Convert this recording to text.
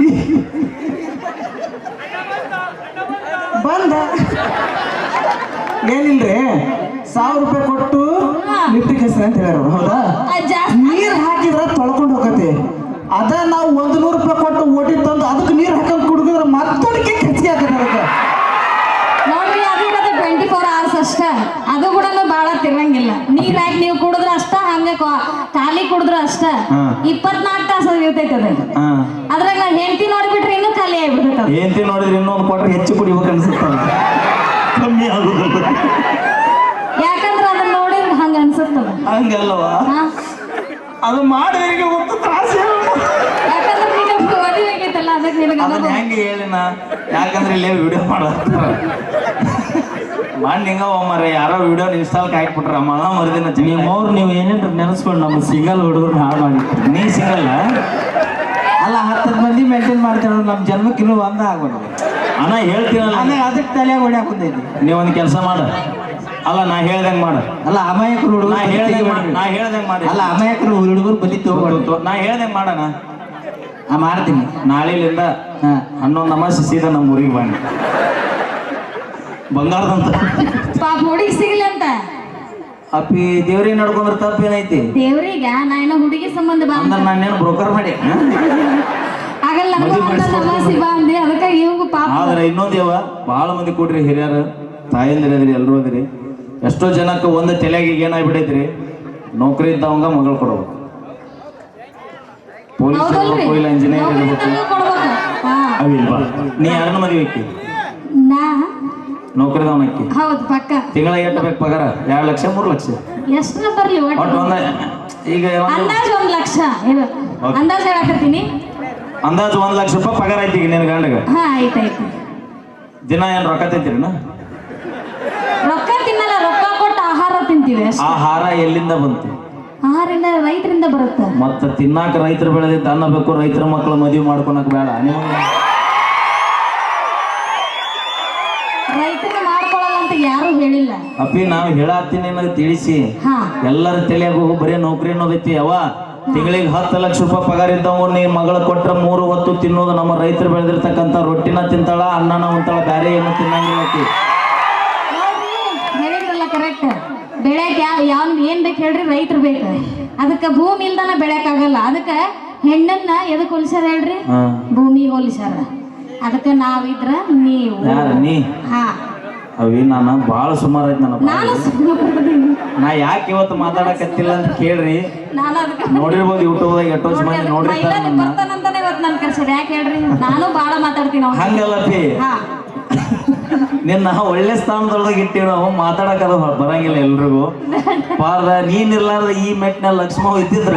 ಬಂದ. ಏನಿಲ್ರಿ ಸಾವಿರ ರೂಪಾಯಿ ಕೊಟ್ಟು ಲಿಫ್ಟಿಗೆ ಹೆಸರು ಅಂತ ಹೇಳ್ಯಾರ ಹೌದಾ? ನೀರ್ ಹಾಕಿದ್ರೆ ತೊಳ್ಕೊಂಡು ಹೋಗತ್ತೆ. ಅದ ನಾವು ಒಂದ್ ನೂರು ರೂಪಾಯಿ ಕೊಟ್ಟು ಓಟಿ ತಂದು ಅದಕ್ಕೆ ನೀರ್ ಹಾಕೊಂಡು ಕುಡಿದ್ರೆ ಮತ್ತೊಂದಕ್ಕೆ ಹೆಚ್ಚಿಗೆ ಆಗತ್ತೆ ಅದಕ್ಕೆ. ನೋಡ್ರಿ ಅದು ಕೂಡ ಟ್ವೆಂಟಿ ಫೋರ್ ಅವರ್ಸ್ ಅಷ್ಟ. ಅದು ಕೂಡ ಭಾಳ ತಿರಂಗಿಲ್ಲ ನೀರ್ ಹಾಕಿ ನೀವು ಕುಡಿದ್ರೆ ಅಷ್ಟ ಹಂಗೆ ಖಾಲಿ ಕುಡಿದ್ರ ಅಷ್ಟ. ಇಪ್ಪತ್ನಾಲ್ಕು ತಾಸು ಇರ್ತೈತೆ ಅದ. ನಾ ಹೆಂಡತಿ ನೋಡ್ಬಿಟ್ರೆ ಇನ್ನೂ ಖಾಲಿ ಆಗ್ಬಿಡ್ತೈತೆ? ಹೆಂಡತಿ ನೋಡಿದ್ರೆ ಇನ್ನೊಂದು ಕೊಟ್ರೆ ಹೆಚ್ಚು ಕುಡಿಬೇಕು ಅನ್ಸುತ್ತೆ ಕಮ್ಮಿ ಆಗುದಿಲ್ಲ ಯಾಕಂದ್ರೆ ಅದನ್ನ ನೋಡಿ ಹಂಗ ಅನ್ಸುತ್ತ ಹಂಗಲ್ವಾ ಹಾ? ಅದು ಮಾಡಿದ್ರೆ ಗೊತ್ತು ತ್ರಾಸ ಅದನ್ನ ಹೆಂಗೆ ಹೇಳಿನ ಯಾಕಂದ್ರೆ ಇಲ್ಲೇ ವಿಡಿಯೋ ಮಾಡತ್ತ ಮಾಡಿ ಹಿಂಗ ಮರ ಯಾರೋ ವಿಡಿಯೋ ಇನ್ಸ್ಟಾಲ್ ಹಾಕ್ಬಿಟ್ರ ಮಳ ಮರದಿನ ನಿಮ್ಮವ್ರು ನೀವು ಏನೇನು ನೆನೆಸ್ಕೊಂಡು ನಮ್ಮ ಸಿಂಗಲ್ ಹುಡುಗರು ಹಾಳು ಮಾಡಿ ನೀ ಸಿಗಲ್ಲ ಅಲ್ಲ ಹತ್ತ ಮಂದಿ ಮೇಂಟೈನ್ ಅಂದ್ರೆ ನಮ್ಮ ಜನ್ಮಕ್ಕೆ ಇನ್ನೂ ಒಂದ ಆಗೋಣ ಅಣ್ಣ ಹೇಳ್ತೀನಲ್ಲ. ಅಣ್ಣ ಅದಕ್ಕೆ ತಲೆಯಾಗ ಹೊಡ್ಯಾಕ ಬಂದೈತಿ ನೀ ಒಂದು ಕೆಲಸ ಮಾಡ. ಅಲ್ಲ ನಾ ಹೇಳ್ದಂಗ್ ಮಾಡ. ಅಲ್ಲ ಅಮಾಯಕರು ಹುಡುಗರು ನಾ ಮಾಡು ಹೇಳ್ದಂಗ್ ಮಾಡ. ನಾ ಹೇಳ್ದಂಗ್ ಮಾಡಿ. ಅಲ್ಲ ಅಮಾಯಕರು ಹುಡುಗರು ಬಲಿ ತಗೋಬಾರ್ದು ನಾ ಹೇಳ್ದಂಗ್ ಮಾಡೋಣ. ನಾ ಮಾಡ್ತೀನಿ. ನಾಳೆಲಿಂದ ಹಾ. ಹನ್ನೊಂದು ಅಮಾಸೆ ಸೀದಾ ನಮ್ಮ ಊರಿಗೆ ಬನ್ನಿ. ಬಂಗಾರದಂತ. ಪಾಪ ಹುಡುಗಿ ಸಿಗಲಿ ಅಂತ. ಅಪ್ಪಿ ದೇವ್ರಿಗೆ ನಡ್ಕೊಂಡ್ರೆ ತಪ್ಪೇನೈತಿ? ದೇವ್ರಿಗೆ? ನಾ ಏನೋ ಹುಡುಗಿ ಸಂಬಂಧ ಬಾ ನಾನು ನಾನೇನು ಬ್ರೋಕರ್ ಮಾಡಿ? ಮದುವೆ ಒಂದ ಮಾಡಿಸ್ಕೊಡ್ತೀನಿ. ಅಂದೆ ಅದಕ್ಕೆ ಇವಂಗು ಪಾಪ. ಆದ್ರೆ ಇನ್ನೊಂದು ಯಾವ ಭಾಳ ಮಂದಿ ಕೊಡ್ರಿ ಹಿರಿಯರು ತಾಯಂದಿರದ್ರಿ ಎಲ್ಲರೂ ಅದ್ರಿ. ಎಷ್ಟೋ ಜನಕ್ಕೆ ಒಂದು ತಲೆಗೆ ಏನಾಗ್ಬಿಡೈತ್ರಿ ನೌಕರಿ ಇದ್ದವಂಗ ಮಗಳು ಕೊಡ್ಬೇಕು. ಪೊಲೀಸ್ ಹೌದಲ್ರಿ. ಇರ್ಬೇಕು ಇಲ್ಲ ಇಂಜಿನಿಯರ್ ಇರ್ಬೇಕು ಅವಿಲ್ವಾ ನೀ ಯಾರನ್ನ ಮದುವೆ ಆಕಿ? ನಾ? ನೌಕರಿದವನ ಹೌದು ಪಕ್ಕ. ತಿಂಗಳ ಎಷ್ಟು ಬೇಕು ಪಗಾರ? ಎರಡು ಲಕ್ಷ ಮೂರು ಲಕ್ಷ? ಎಷ್ಟು ಬರ್ಲಿ ಒಟ್ಟು? ಒಂದ ಈಗ ಒಂದು ಅಂದಾಜ್ ಒಂದ್ ಲಕ್ಷ. ಹೇಳಕತ್ತೀನಿ ಅಂದಾಜು ಒಂದ್ ಲಕ್ಷ ರೂಪಾಯಿ ಪಗಾರ ಐತಿ ಈಗ ನಿನ್ನ ಗಂಡಗ. ಹಾ ಆಯ್ತಾಯ್ತು ದಿನ ಏನ್ ರೊಕ್ಕ ತಿಂತೀರಿನ? ರೊಕ್ಕ ತಿನ್ನಲ್ಲ ರೊಕ್ಕ ಕೊಟ್ಟು ಆಹಾರ ತಿಂತೀವಿ ಅಷ್ಟೇ. ಆಹಾರ ಎಲ್ಲಿಂದ ಬಂತು? ಆಹಾರದಿಂದ ರೈತರಿಂದ ಬರುತ್ತೆ. ಮತ್ತ ತಿನ್ನಾಕ ರೈತರು ಬೆಳೆದಿದ್ದ ಅನ್ನ ಬೇಕು ರೈತರ ಮಕ್ಕಳು ಮದುವೆ ಮಾಡ್ಕೊಳಕ್ ಬೇಡ. ನಿಮಗೆ? ರೈತನ ಮಾಡ್ಕೊಳಲ್ಲ ಅಂತ ಯಾರು ಹೇಳಿಲ್ಲ. ಅಪ್ಪಿ ನಾವು ಹೇಳತ್ತೀನಿ ನಿನಗೆ ತಿಳಿಸಿ. ಹಾ. ಎಲ್ಲರ ತಲೆಯಾಗ ಬರೀ ನೌಕರಿ ಅನ್ನೋದೈತಿ ಅವ ತಿಂಗಳಿಗೆ ಹತ್ತು ಲಕ್ಷ ರೂಪಾಯಿ ಪಗಾರ ಇದ್ದವ ನೀ ಮಗಳ ಕೊಟ್ಟರೆ ಮೂರು ಹೊತ್ತು ತಿನ್ನೋದು ನಮ್ಮ ರೈತರು ಬೆಳೆದಿರ್ತಕ್ಕಂಥ ರೊಟ್ಟಿನ ತಿಂತಾಳ ಅನ್ನನ ಉಂತಾಳ ಬ್ಯಾರೆ ಏನು ತಿನ್ನಂಗಿಲ್ಲ ಹೇಳಿದ್ರಲ್ಲ ಕರೆಕ್ಟ್ ಬೆಳೆಯಕ್ಕೆ ಯಾವ ಯಾವ ಏನ್ ಬೇಕು ಹೇಳ್ರಿ ರೈತರು ಬೇಕು. ಅದಕ್ಕೆ ಭೂಮಿ ಇಲ್ದಾನ ಬೆಳೆಯಕ್ ಆಗಲ್ಲ. ಅದಕ್ಕೆ ಹೆಣ್ಣನ್ನ ಎದಕ್ಕೆ ಹೋಲಿಸ್ಯಾರ ಹೇಳ್ರಿ? ಭೂಮಿ ಹೋಲಿಸ್ಯಾರ. ಅದಕ್ಕೆ ನಾವಿದ್ರ ನೀವು. ಹಾ. ಅವಿ ನಾನು ಭಾಳ ಸುಮಾರು ಐತಿ ನನ್ನ ನಾನು ನಾ ಯಾಕೆ ಇವತ್ತು ಮಾತಾಡಕತ್ತಿಲ್ಲ ಅಂತ ಕೇಳ್ರಿ. ನಾನು ಅದಕ್ಕೆ ನೋಡಿರ್ಬೋದು ಯೂಟ್ಯೂಬ್ದಾಗ ಎಷ್ಟೋ ಮಂದಿ ನೋಡಿರ್ತಾರೆ ನನ್ನ ಬರ್ತಾನಂತಾನೆ ಇವತ್ತು ನನ್ ಕರ್ಸಿರಿ ಯಾಕೆ ಹೇಳ್ರಿ? ನಾನು ಬಾಳ ಮಾತಾಡ್ತೀನಿ ಅವ್ನ ಹಂಗಲ್ಲಪ್ಪಿ ಹಾ. ನಿನ್ನ ಒಳ್ಳೆ ಸ್ಥಾನದೊಳಗೆ ಇಟ್ಟಿವಿ ನಾವು ಮಾತಾಡಕ ಬರಂಗಿಲ್ಲ ಎಲ್ರಿಗೂ. ಪಾರ್ದ ನೀನ್ ಇರ್ಲಾರ್ದ ಈ ಮೆಟ್ನ ಲಕ್ಷ್ಮ ಇದ್ದಿದ್ರ